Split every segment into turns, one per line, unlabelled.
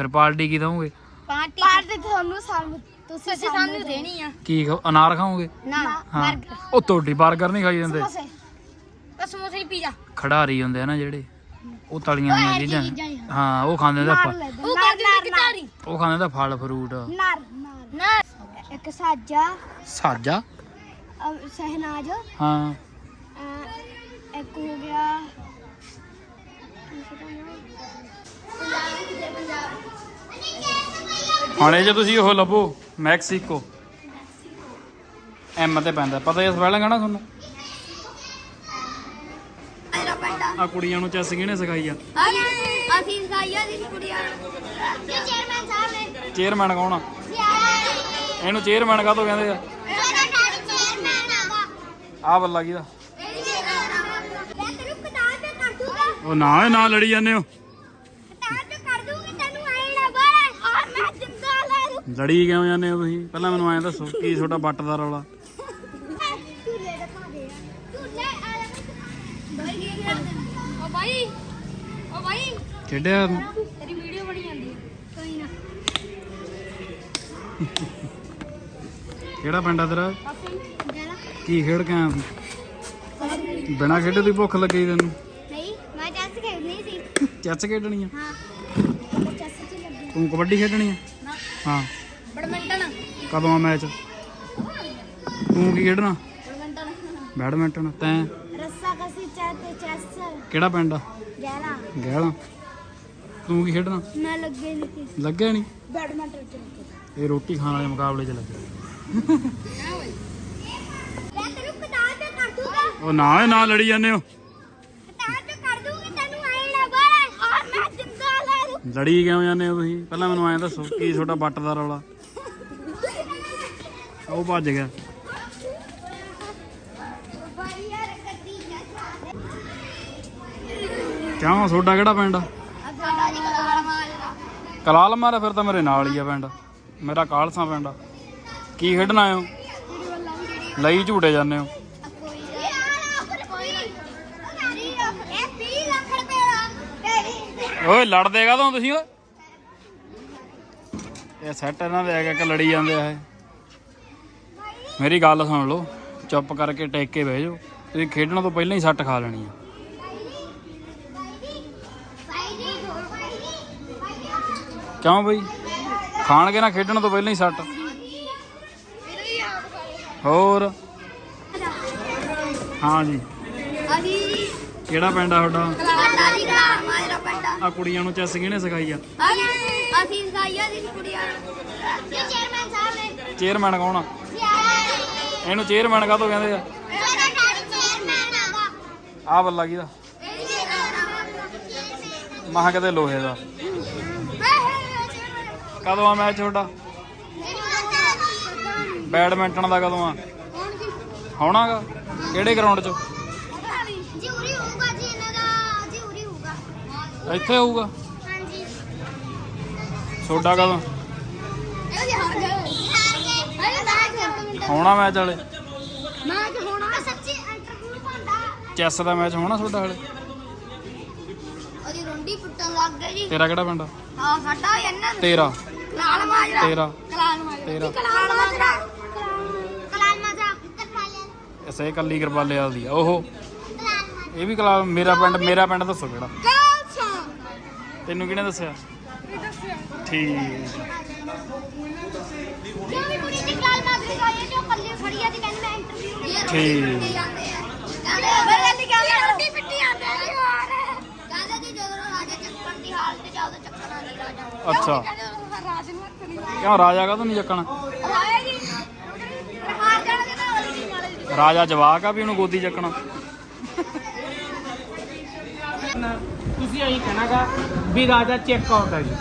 ਫਿਰ ਪਾਰਟੀ ਕੀ ਦਵੋਗੇ?
ਪਾਰਟੀ ਪਾਰਟੀ ਤੁਹਾਨੂੰ ਸਾਨੂੰ ਤੁਸੀਂ ਸਾਨੂੰ ਦੇਣੀ ਆ।
ਕੀ ਖਾਓ? ਅਨਾਰ ਖਾਓਗੇ?
ਨਾ
ਹਾਂ। ਉਹ ਤੁਹਾਡੀ 버ਗਰ ਨਹੀਂ ਖਾਈ ਜਾਂਦੇ।
ਸਮੋਸੇ। ਬਸ ਸਮੋਸੇ ਪੀਜ਼ਾ।
ਖਿਡਾਰੀ ਹੁੰਦੇ ਆ ਨਾ ਜਿਹੜੇ ਉਹ ਤਲੀਆਂ ਹੋਈਆਂ ਚੀਜ਼ਾਂ।
ਹੀ
ਉਹ ਖਾਂਦੇ ਦਾ
ਉਹ ਕਰਦੇ ਨੇ ਕਿਤਾਰੀ
ਉਹ ਖਾਂਦੇ ਦਾ ਫਲ ਫਰੂਟ
ਨਾਰ ਨਾਰ ਇੱਕ ਸਾਜਾ।
ਸਾਜਾ?
ਅਹ ਸਹਿਨਾਜ।
ਹਾਂ।
ਅਹ ਇੱਕ ਹੋ ਗਿਆ।
ਹਾਲੇ ਜੇ ਤੁਸੀਂ ਉਹ ਲੱਭੋ ਮੈਕਸੀਕੋ। ਐਮ ਤੇ ਪੈਂਦਾ। ਪਤਾ ਇਸ ਹੈ ਨਾ ਤੁਹਾਨੂੰ?
ਮੇਰਾ ਪੈਂਦਾ
ਆ ਕੁੜੀਆਂ ਨੂੰ ਚੈਸ ਕਿਹਨੇ ਸਿਖਾਈ ਆ?
ਅਸੀਂ ਸਾਈਆ ਦੀ ਕੁੜੀਆਂ ਚੇਅਰਮੈਨ ਸਾਹਿਬ ਨੇ
ਚੇਅਰਮੈਨ ਕੌਣ ਆ? ਇਹਨੂੰ ਚੇਅਰਮੈਨ ਕਾਹਤੋਂ ਕਹਿੰਦੇ ਆ? ਆ। ਬੱਲਾ ਕਿਹਦਾ
ਤੇ
ਉਹ ਨਾ ਇਹ ਨਾ ਲੜੀ ਜਾਂਦੇ ਹੋ
ਕਿਤਾਬ ਤੇ ਕਰ ਦੂੰਗੀ ਤੈਨੂੰ ਆਏ ਨਾ ਬਾਰੇ ਔਰ ਮੈਂ ਜਿੰਦਾ ਲੈ ਲੂੰ
ਲੜੀ ਕਿਉਂ ਜਾਂਦੇ ਹੋ ਤੁਸੀਂ? ਪਹਿਲਾਂ ਮੈਨੂੰ ਐਂ ਦੱਸੋ ਕੀ ਤੁਹਾਡਾ ਬੱਟ ਦਾ ਰੌਲਾ?
ਝੂਲੇ ਦਿਖਾ ਦੇ ਝੂਲੇ ਆ ਬਾਈ ਕੀ ਕਰਦੇ ਓ ਬਾਈ ਓ ਬਾਈ
ਖੇਡਿਆ ਤੂੰ
ਤੇਰੀ ਵੀਡੀਓ ਬਣੀ ਜਾਂਦੀ ਹੈ ਕੋਈ ਨਾ
ਕਿਹੜਾ ਪਿੰਡ ਆ ਤੇਰਾ? ਕੀ ਖੇਡ ਕੇ ਆਇਆ ਤੂੰ? ਬਿਨਾ ਖੇਡੇ ਦੀ ਭੁੱਖ ਲੱਗੀ ਤੈਨੂੰ?
ਨਹੀਂ ਮੈਂ ਚੈਸ ਖੇਡਣੀ ਸੀ।
ਚੈਸ ਖੇਡਣੀ ਆ?
ਹਾਂ।
ਤੂੰ ਕਬੱਡੀ ਖੇਡਣੀ ਆ? ਹਾਂ। ਕਦੋਂ ਆ ਮੈਚ? ਤੂੰ ਕੀ ਖੇਡਣਾ?
ਬੈਡਮਿੰਟਨ।
ਤੈਂ?
ਰੱਸਾ ਕਸੀ ਚਾਹਤੇ ਚੈਸ।
ਕਿਹੜਾ ਪਿੰਡ ਆ? ਗਹਿਲਾ ਤੂੰ ਕੀ ਖੇਡਣਾ?
ਮੈਂ ਲੱਗੇ ਨਹੀਂ
ਲੱਗਿਆ ਨਹੀਂ
ਬੈਡਮਿੰਟਨ ਚ।
ਇਹ ਰੋਟੀ ਖਾਣ ਵਾਲੇ ਮੁਕਾਬਲੇ 'ਚ
ਦੂੰਗਾ।
ਉਹ ਨਾ ਇਹ ਨਾ ਲੜੀ ਜਾਂਦੇ ਹੋ। ਲੜੀ ਕਿਉਂ ਜਾਂਦੇ ਹੋ ਤੁਸੀਂ? ਪਹਿਲਾਂ ਮੈਨੂੰ ਐਂ ਦੱਸੋ ਕੀ ਤੁਹਾਡਾ ਬੱਟ ਦਾ ਰੌਲਾ? ਉਹ ਭੱਜ ਗਿਆ।
ਬਾਈ
ਕਿਉਂ? ਤੁਹਾਡਾ ਕਿਹੜਾ ਪਿੰਡ ਆ?
ਅਸਾਂ ਕਲਾਲ ਮਾਰਦਾ
ਫਿਰ ਤਾਂ ਮੇਰੇ ਨਾਲ ਹੀ ਆ ਪਿੰਡ। ਮੇਰਾ ਕਾਲਸਾ ਪਿੰਡ ਆ। ਕੀ ਖੇਡਣ ਆਏ ਹੋ? ਲਈ ਝੂਟੇ ਜਾਂਦੇ ਹੋ?
ਕੋਈ ਯਾਰ ਕੋਈ ਇਹ 30 ਲੱਖ ਰੁਪਏ ਦਾ ਤੇਰੀ
ਓਏ, ਲੜਦੇ ਕਾਹਦੋਂ ਤੁਸੀਂ, ਓਏ? ਇਹ ਸੈਟ ਇਹਨਾਂ ਦੇ ਆ ਕੇ ਲੜੀ ਜਾਂਦੇ ਆ ਇਹ? ਮੇਰੀ ਗੱਲ ਸੁਣ ਲਓ ਚੁੱਪ ਕਰਕੇ ਟੇਕ ਕੇ ਬਹਿ ਜਾਓ ਤੁਸੀਂ ਖੇਡਣ ਤੋਂ ਪਹਿਲਾਂ ਹੀ ਸੱਟ ਖਾ ਲੈਣੀ ਆ। ਕਿਉਂ ਬਈ? ਖਾਣਗੇ ਨਾ ਖੇਡਣ ਤੋਂ ਪਹਿਲਾਂ ਹੀ ਸੱਟ। ਹੋਰ? ਹਾਂ ਜੀ।
ਅਸੀਂ
ਕਿਹੜਾ ਪਿੰਡ ਆ ਤੁਹਾਡਾ?
ਦੀ ਪੈਂਦਾ
ਆ ਕੁੜੀਆਂ ਨੂੰ ਚੈਸ ਕਿਹਨੇ ਸਿਖਾਈ ਆ?
ਅਸੀਂ ਸਾਈਆ ਦੀ ਕੁੜੀਆਂ ਚੇਅਰਮੈਨ ਸਾਹਿਬ ਨੇ।
ਚੇਅਰਮੈਨ ਕੌਣ ਆ? ਇਹਨੂੰ ਚੇਅਰਮੈਨ ਕਾਹਤੋਂ ਕਹਿੰਦੇ ਆ? ਆ ਬੱਲਾ ਕਿਹਦਾ ਮਹਾ ਕਿਤੇ ਲੋਹੇ ਦਾ। ਕਦੋਂ ਆ ਮੈਚ ਤੁਹਾਡਾ? ਬੈਡਮਿੰਟਨ ਦਾ ਕਦੋਂ ਆ? ਹੋਣਾਗਾ? ਕਿਹੜੇ ਗਰਾਊਂਡ 'ਚ? ਇੱਥੇ ਹੋਊਗਾ?
ਹਾਂਜੀ
ਤੁਹਾਡਾ ਕਦੋਂ
ਇਹ ਜੀ ਹਾਰ ਗਏ ਹਾਰ ਗਏ
ਹੋਣਾ ਮੈਚ ਵਾਲੇ
ਮੈਂ ਕਿ ਹੋਣਾ ਸੱਚੀ ਇੰਟਰਵਿਊ ਪਾਉਂਦਾ
ਚੈਸ ਦਾ ਮੈਚ ਹੋਣਾ ਤੁਹਾਡਾ ਹਾਲੇ?
ਉਹਦੀ ਰੁੰਡੀ ਪੁੱਟਣ ਲੱਗ ਗਏ ਜੀ।
ਤੇਰਾ ਕਿਹੜਾ ਪਿੰਡ ਆ?
ਹਾਂ ਸਾਡਾ ਇਹਨਾਂ
ਤੇਰਾ।
ਕਲਾਲ ਮਾਜਰਾ।
ਤੇਰਾ।
ਕਲਾਲ ਮਾਜਰਾ।
ਤੇਰਾ।
ਕਲਾਲ ਮਾਜਰਾ। ਕਲਾਲ ਮਾਜਰਾ। ਕਰਪਾਲਿਆ।
ਇਸੇ ਕੱਲੀ ਕਰਵਾਲੇ ਵਾਲੀ ਆ। ਉਹ
ਕਲਾਲ ਮਾਜਰਾ।
ਇਹ ਵੀ ਕਲਾ ਮੇਰਾ ਪਿੰਡ ਮੇਰਾ ਪਿੰਡ ਦੱਸੋ ਕਿਹੜਾ? ਤੈਨੂੰ ਕਿਹਨੇ ਦੱਸਿਆ? ਠੀਕ।
ਕਿਉਂ ਵੀ ਕੁੜੀ ਦੀ ਕਲਾਲ ਮਾਜਰਾ ਗਈ ਤੇ ਉਹ ਕੱਲੀ ਖੜੀ ਆ ਤੇ ਕਹਿੰਦੀ ਮੈਂ ਇੰਟਰਵਿਊ
ਠੀਕ।
ਕਹਿੰਦੇ ਬੜੇ ਦੀ ਗੱਲ ਰੋਟੀ ਪਿੱਟੀ ਆਂਦੇ ਨੇ ਯਾਰ ਕਹਿੰਦੇ ਜੀ ਜਦੋਂ ਰਾਜਾ ਚੱਕਣ ਦੀ ਹਾਲਤ ਚ ਆਉਦਾ ਚੱਕਣਾ ਨਹੀਂ ਰਾਜਾ।
ਅੱਛਾ।
ਰਾਜ ਨੂੰ ਹੱਥ ਨਹੀਂ
ਕਿਉਂ ਰਾਜਾ ਕਾਹਤੋਂ ਨਹੀਂ ਚੱਕਣਾ?
ਹਾਰ ਜਾਣਗੇ
ਰਾਜਾ ਜਵਾਕ ਆ ਵੀ ਉਹਨੂੰ ਗੋਦੀ ਚੱਕਣਾ।
ਤੁਸੀਂ ਐਂ ਕਹਿਣਾਗਾ ਵੀ ਰਾਜਾ ਚੈੱਕ ਆਊਟ ਹੈ ਜੀ।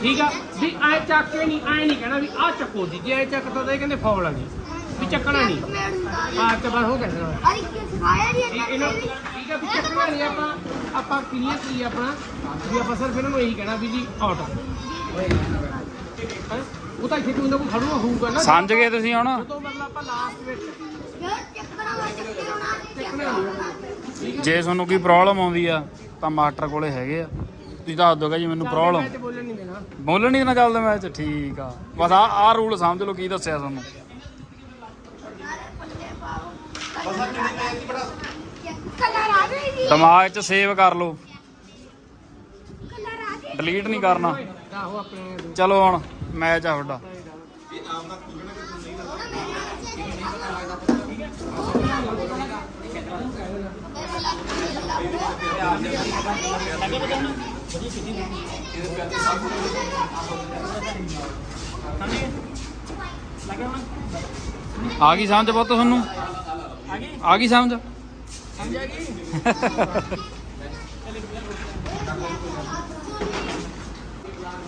ਠੀਕ ਆ? ਵੀ ਐ ਚੱਕ ਕੇ ਨਹੀਂ ਐ ਨਹੀਂ ਕਹਿਣਾ ਵੀ ਆ ਚੱਕੋ ਜੀ। ਜੇ ਐ ਚੱਕਦਾ ਤਾਂ ਇਹ ਕਹਿੰਦੇ ਫਾਉਲ ਆ ਜੀ। ਵੀ ਚੱਕਣਾ ਨਹੀਂ। ਆ ਤੇ ਬਸ ਹੋ ਗਿਆ
ਅਰੇ ਸਿਖਾਇਆ ਜੀ।
ਇਹਨਾਂ ਠੀਕ ਆ ਵੀ ਚੱਕਣਾ ਨਹੀਂ ਆਪਾਂ। ਆਪਾਂ ਕਲੀਅਰ ਕੀ ਆਪਣਾ? ਵੀ ਆਪਾਂ ਸਿਰਫ ਇਹਨਾਂ ਨੂੰ ਇਹੀ ਕਹਿਣਾ ਵੀ ਜੀ ਆਊਟ ਉਹ ਤਾਂ ਇੱਥੇ ਕੋਈ ਨਾ ਕੋਈ ਖੜੂਆ ਹੋਊਗਾ ਨਾ।
ਸਮਝ ਗਏ ਤੁਸੀਂ ਹੁਣ?
ਜਦੋਂ ਮਤਲਬ ਆਪਾਂ ਲਾਸਟ ਵਿੱਚ
ਜੇ ਤੁਹਾਨੂੰ ਕੋਈ ਪ੍ਰੋਬਲਮ ਆਉਂਦੀ ਆ ਤਾਂ ਮਾਸਟਰ ਕੋਲੇ ਹੈਗੇ ਆ। ਤੁਸੀਂ ਦੱਸ ਦੋਗਾ ਜੀ ਮੈਨੂੰ ਪ੍ਰੋਬਲਮ
ਬੋਲਣ ਨਹੀਂ ਦੇਣਾ।
ਬੋਲਣ ਨਹੀਂ ਦੇਣਾ ਚੱਲਦਾ ਮੈਚ ਠੀਕ ਆ। ਬਸ ਆ ਆ ਰੂਲ ਸਮਝ ਲਓ ਕੀ ਦੱਸਿਆ ਤੁਹਾਨੂੰ। ਦਿਮਾਗ 'ਚ ਸੇਵ ਕਰ ਲਓ। ਡਿਲੀਟ ਨਹੀਂ ਕਰਨਾ।
ਆਹੋ ਆਪਣੇ
ਚਲੋ ਹੁਣ। ਮੈਚ ਆ ਤੁਹਾਡਾ। ਆ ਗਈ ਸਮਝ ਪੁੱਤ ਤੁਹਾਨੂੰ? ਆ ਗਈ ਸਮਝ?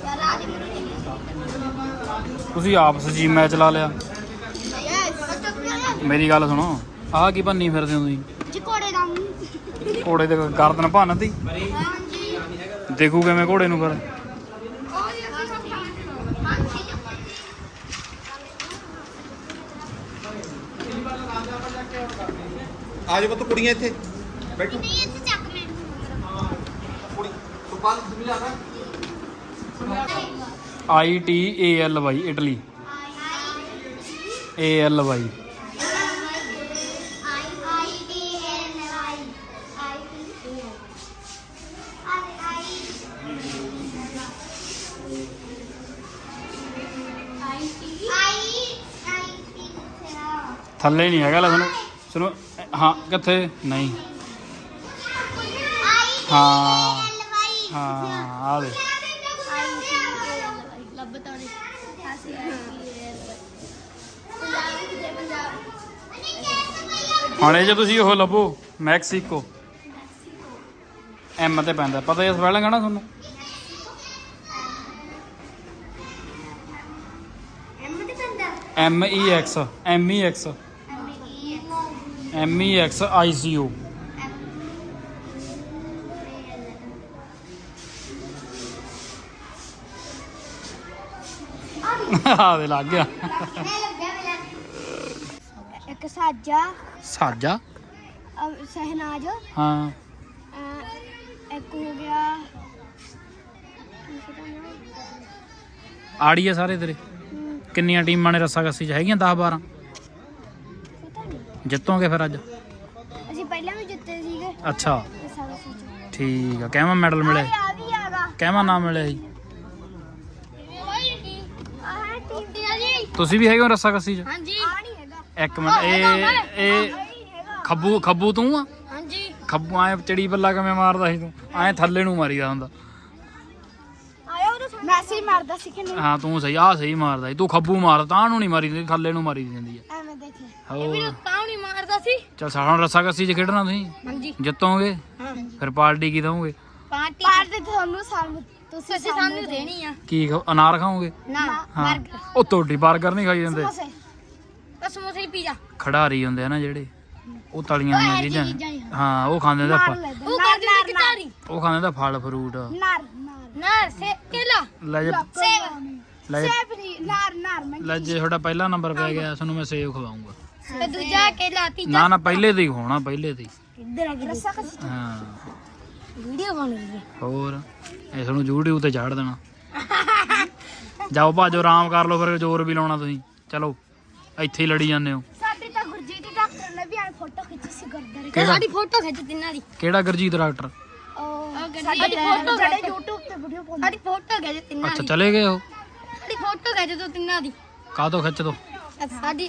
ਯਾਰ ਆ ਗਈ
ਤੁਸੀਂ ਆਪਸ ਜੀ ਮੈਚ ਲਾ ਲਿਆ। ਮੇਰੀ ਗੱਲ ਸੁਣੋ ਆਹ ਕੀ ਭੰਨੀ ਫਿਰਦੇ ਹੋ ਤੁਸੀਂ?
ਜੀ ਕੋੜੇ ਦਾ ਮੂੰਹ।
ਘੋੜੇ ਦੇ ਗਰਦਨ ਭੰਨਤੀ?
ਹਾਂਜੀ।
ਦੇਖੂ ਕਿਵੇਂ ਘੋੜੇ ਨੂੰ ਫਿਰ।
ਉਹ ਇਹ
ਆ ਪੁੱਤ ਕੁੜੀਆਂ ਇੱਥੇ। ਬੈਠੋ।
ਨਹੀਂ ਇੱਥੇ ਚੱਕ ਮੈਂ
ਕੁੜੀ ਸੁਪਾਲ ਸਮਝ ਆਣਾ
I T A L Y, Italy. A L Y. ਥੱਲੇ ਨਹੀਂ ਹੈਗਾ ਲੈ ਸੁਣੋ ਸੁਣੋ, ਹਾਂ, ਕਿੱਥੇ? ਨਹੀਂ। ਹਾਂ ਹਾਂ, ਆ ਦੇ
ਲੱਭ ਤਾੜੇ ਅਸੀਂ ਪੰਜਾਬ ਕਿਤੇ ਪੰਜਾਬ
ਹੁਣ ਇਹ ਜੇ ਤੁਸੀਂ ਉਹ ਲੱਭੋ ਮੈਕਸੀਕੋ। ਐਮ ਤੇ ਪੈਂਦਾ। ਪਤਾ ਇਸ ਸਪੈਲਿੰਗ ਹੈ ਨਾ ਤੁਹਾਨੂੰ?
M
E X M E X
M E
M E X I C O ਆ ਦੇ ਲੱਗ ਗਿਆ।
ਇੱਕ ਸਾਜਾ
ਸਾਜਾ
ਅਹ ਸਹਿਨਾਜ
ਹਾਂ
ਅਹ ਇੱਕ ਹੋ ਗਿਆ
ਆੜੀ ਆ ਸਾਰੇ ਤੇਰੇ
ਹਮ,
ਕਿੰਨੀਆਂ ਟੀਮਾਂ ਨੇ ਰੱਸਾ ਕੱਸੀ ਚ ਹੈਗੀਆਂ 10 12
ਪਤਾ ਨਹੀਂ
ਜਿੱਤੋਗੇ ਫਿਰ ਅੱਜ
ਅਸੀਂ ਪਹਿਲਾਂ ਵੀ ਜਿੱਤੇ ਸੀਗੇ
ਅੱਛਾ
ਤੇ ਸਾਰਾ ਸੋਚੋ
ਠੀਕ ਆ ਕਿਵੇਂ ਮੈਡਲ ਮਿਲਿਆ
ਆ ਵੀ ਆਗਾ
ਕਿਵੇਂ ਨਾਮ ਮਿਲਿਆ ਜੀ
ਆਹ ਟੀਮ ਦੀ ਆ ਜੀ
ਤੁਸੀਂ ਵੀ ਹੈਗੇ ਹੋ ਰੱਸਾ ਕੱਸੀ ਚ
ਹਾਂਜੀ ਆ ਨਹੀਂ ਹੈਗਾ
ਇੱਕ ਮਿੰਟ ਇਹ ਇਹ ਖੱਬੂ ਖੱਬੂ ਤੂੰ ਆ?
ਹਾਂਜੀ।
ਖੱਬੂ ਐ ਚੜੀ ਬੱਲਾ ਕਿਵੇਂ ਮਾਰਦਾ ਸੀ ਤੂੰ? ਐ ਥੱਲੇ ਨੂੰ ਮਾਰੀਦਾ ਹੁੰਦਾ।
ਆਇਆ ਉਹ ਮੈਸੇਜ ਮਾਰਦਾ ਸੀ ਕਿ ਨਹੀਂ?
ਹਾਂ ਤੂੰ ਸਹੀ ਆ ਸਹੀ ਮਾਰਦਾ ਸੀ। ਤੂੰ ਖੱਬੂ ਮਾਰਦਾ ਤਾਂ ਨੂੰ ਨਹੀਂ ਮਾਰੀ ਦਿੰਦੀ ਥੱਲੇ ਨੂੰ ਮਾਰੀ ਦਿੰਦੀ ਹੈ
ਐਵੇਂ ਦੇਖੇ।
ਹੋਰ।
ਤਾਂ ਨਹੀਂ ਮਾਰਦਾ ਸੀ।
ਚਲ ਸਾਡਾ ਰੱਸਾ ਕੱਸੀ ਚ ਖੇਡਣਾ ਤੁਸੀਂ?
ਹਾਂਜੀ।
ਜਿੱਤੋਗੇ? ਫਿਰ ਪਾਰਟੀ ਕੀ ਦਵੋਗੇ?
ਪਾਰਟੀ ਪਾਰਟੀ ਤੁਹਾਨੂੰ ਸਾਨੂੰ ਤੁਸੀਂ ਸਾਨੂੰ ਦੇਣੀ ਆ।
ਕੀ ਖਾਓ? ਅਨਾਰ ਖਾਓਗੇ?
ਨਾ।
ਹਾਂ। ਉਹ ਤੁਹਾਡੀ 버ਗਰ ਨਹੀਂ ਖਾਈ ਜਾਂਦੇ।
ਸਮੋਸੇ। ਬਸ ਸਮੋਸੇ ਪੀਜ਼ਾ
ਖਿਡਾਰੀ ਹੁੰਦੇ ਆ ਨਾ ਜਿਹੜੇ ਉਹ ਤਲੀਆਂ ਹੋਈਆਂ ਚੀਜ਼ਾਂ।
ਹੀ
ਉਹ ਖਾਂਦੇ ਦਾ ਫਲ
ਉਹ ਕਰ ਦਿੰਦੇ ਕਿਤਾਰੀ
ਉਹ ਖਾਂਦੇ ਦਾ ਫਲ ਫਰੂਟ।
ਨਾਰ ਨਾਰ ਨਾਰ ਸੇ ਕੇਲਾ
ਲੈ। ਜੇ।
ਸੇਬ।
ਲੈ ਜੇ।
ਸੇਬ ਨਹੀਂ ਨਾਰ ਨਾਰ ਮੈਂ
ਲੈ ਜੇ ਤੁਹਾਡਾ ਪਹਿਲਾ ਨੰਬਰ ਪੈ ਗਿਆ ਤੁਹਾਨੂੰ ਮੈਂ ਸੇਵ ਖਵਾਉਂਗਾ।
ਤੇ ਦੂਜਾ ਕੇਲਾ ਤੀਜਾ
ਨਾ ਨਾ ਪਹਿਲੇ ਤੇ ਹੀ ਹੋਣਾ ਪਹਿਲੇ ਤੇ ਹੀ।
ਇੱਧਰ ਆ ਕੇ ਰੱਸਾ ਕਸ
ਹਾਂ।
ਵੀਡੀਓ ਬਣ ਰਹੀ ਹੈ।
ਹੋਰ ਇਸ ਨੂੰ YouTube ਤੇ ਚਾੜ ਦੇਣਾ। ਜਾਓ ਭਾਜੋ ਆਰਾਮ ਕਰ ਲਓ ਫਿਰ ਜ਼ੋਰ ਵੀ ਲਾਉਣਾ ਤੁਸੀਂ। ਚਲੋ। ਇੱਥੇ ਹੀ ਲੜੀ ਜਾਂਦੇ ਹੋ।
ਸਾਡੀ ਤਾਂ ਗੁਰਜੀਤ ਡਾਕਟਰ ਨੇ ਵੀ ਆ ਫੋਟੋ ਖਿੱਚੀ ਸੀ ਗੁਰਦਾਰੇ
ਕਿਹੜਾ?
ਸਾਡੀ ਫੋਟੋ ਖਿੱਚ ਤਿੰਨਾਂ ਦੀ।
ਕਿਹੜਾ ਗੁਰਜੀਤ ਡਾਕਟਰ
ਸਾਡੀ ਫੋਟੋ ਜਿਹੜੇ YouTube ਤੇ ਵੀਡੀਓ ਪਾਉਂਦੇ। ਸਾਡੀ ਫੋਟੋ ਖਿੱਚ ਤਿੰਨਾਂ
ਅੱਛਾ
ਦੀ।
ਚਲੇ ਗਏ ਹੋ
ਸਾਡੀ ਫੋਟੋ ਖਿੱਚ ਦੋ ਤਿੰਨਾਂ ਦੀ।
ਕਾਹਤੋਂ ਖਿੱਚ ਦੋ?
ਸਾਡੀ